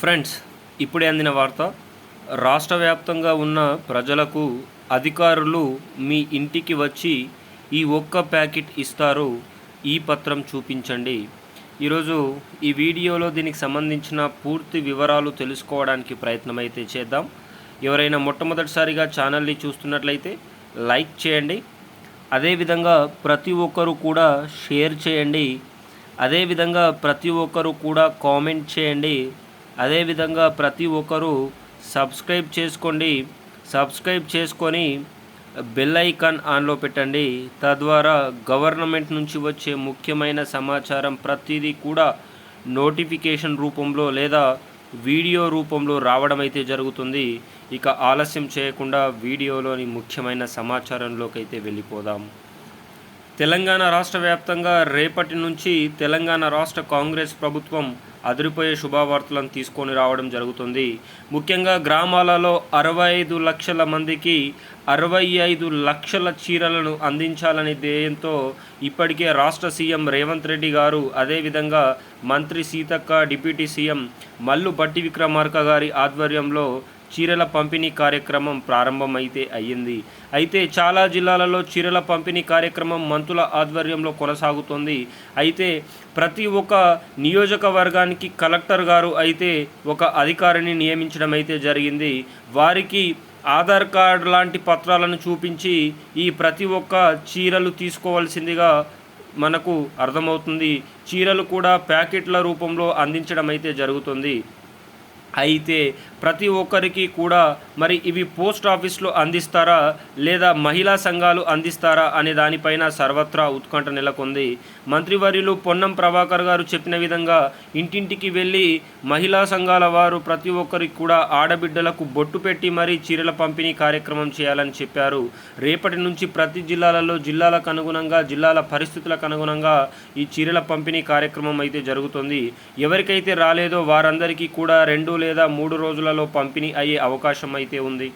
Friends ఇప్పుడే అందిన వార్త. రాష్ట్ర వ్యాప్తంగా ఉన్న ప్రజలకు అధికారులు మీ ఇంటికి వచ్చి ఈ ఒక్క ప్యాకెట్ ఇస్తారు ఈ పత్రం చూపించండి. ఈరోజు ఈ వీడియోలో దీనికి సంబంధించిన పూర్తి వివరాలు తెలుసుకోవడానికి ప్రయత్నం అయితే చేద్దాం. ఎవరైనా మొట్టమొదటిసారిగా ఛానల్ని చూస్తున్నట్లయితే లైక్ చేయండి. అదేవిధంగా ప్రతి ఒక్కరు కూడా షేర్ చేయండి. అదేవిధంగా ప్రతి ఒక్కరు కూడా కామెంట్ చేయండి. అదేవిధంగా ప్రతి ఒక్కరూ సబ్స్క్రైబ్ చేసుకోండి. సబ్స్క్రైబ్ చేసుకొని బెల్ ఐకాన్ ఆన్లో పెట్టండి. తద్వారా గవర్నమెంట్ నుంచి వచ్చే ముఖ్యమైన సమాచారం ప్రతిదీ కూడా నోటిఫికేషన్ రూపంలో లేదా వీడియో రూపంలో రావడం అయితే జరుగుతుంది. ఇక ఆలస్యం చేయకుండా వీడియోలోని ముఖ్యమైన సమాచారంలోకి అయితే వెళ్ళిపోదాం. తెలంగాణ రాష్ట్ర వ్యాప్తంగా రేపటి నుంచి తెలంగాణ రాష్ట్ర కాంగ్రెస్ ప్రభుత్వం అదిరిపోయే శుభవార్తలను తీసుకొని రావడం జరుగుతుంది. ముఖ్యంగా గ్రామాలలో అరవై ఐదు లక్షల మందికి అరవై ఐదు లక్షల చీరలను అందించాలనే ధ్యేయంతో ఇప్పటికే రాష్ట్ర సీఎం రేవంత్ రెడ్డి గారు అదేవిధంగా మంత్రి సీతక్క డిప్యూటీ సీఎం మల్లు బట్టి విక్రమార్క గారి ఆధ్వర్యంలో చీరల పంపిణీ కార్యక్రమం ప్రారంభమైతే అయ్యింది. అయితే చాలా జిల్లాలలో చీరల పంపిణీ కార్యక్రమం మంత్రుల ఆధ్వర్యంలో కొనసాగుతోంది. అయితే ప్రతి ఒక్క నియోజకవర్గానికి కలెక్టర్ గారు అయితే ఒక అధికారిని నియమించడం అయితే జరిగింది. వారికి ఆధార్ కార్డ్ లాంటి పత్రాలను చూపించి ఈ ప్రతి ఒక్క చీరలు తీసుకోవాల్సిందిగా మనకు అర్థమవుతుంది. చీరలు కూడా ప్యాకెట్ల రూపంలో అందించడం అయితే జరుగుతుంది. అయితే ప్రతి ఒక్కరికి కూడా మరి ఇవి పోస్ట్ ఆఫీస్లో అందిస్తారా లేదా మహిళా సంఘాలు అందిస్తారా అనే దానిపైన సర్వత్రా ఉత్కంఠ నెలకొంది. మంత్రివర్యులు పొన్నం ప్రభాకర్ గారు చెప్పిన విధంగా ఇంటింటికి వెళ్ళి మహిళా సంఘాల వారు ప్రతి ఒక్కరికి కూడా ఆడబిడ్డలకు బొట్టు పెట్టి మరీ చీరల పంపిణీ కార్యక్రమం చేయాలని చెప్పారు. రేపటి నుంచి ప్రతి జిల్లాలలో జిల్లాలకు అనుగుణంగా జిల్లాల పరిస్థితులకు అనుగుణంగా ఈ చీరల పంపిణీ కార్యక్రమం అయితే జరుగుతుంది. ఎవరికైతే రాలేదో వారందరికీ కూడా రెండు లేదా మూడు రోజులలో పంపిణీ అయ్యే అవకాశం అయితే ఉంది.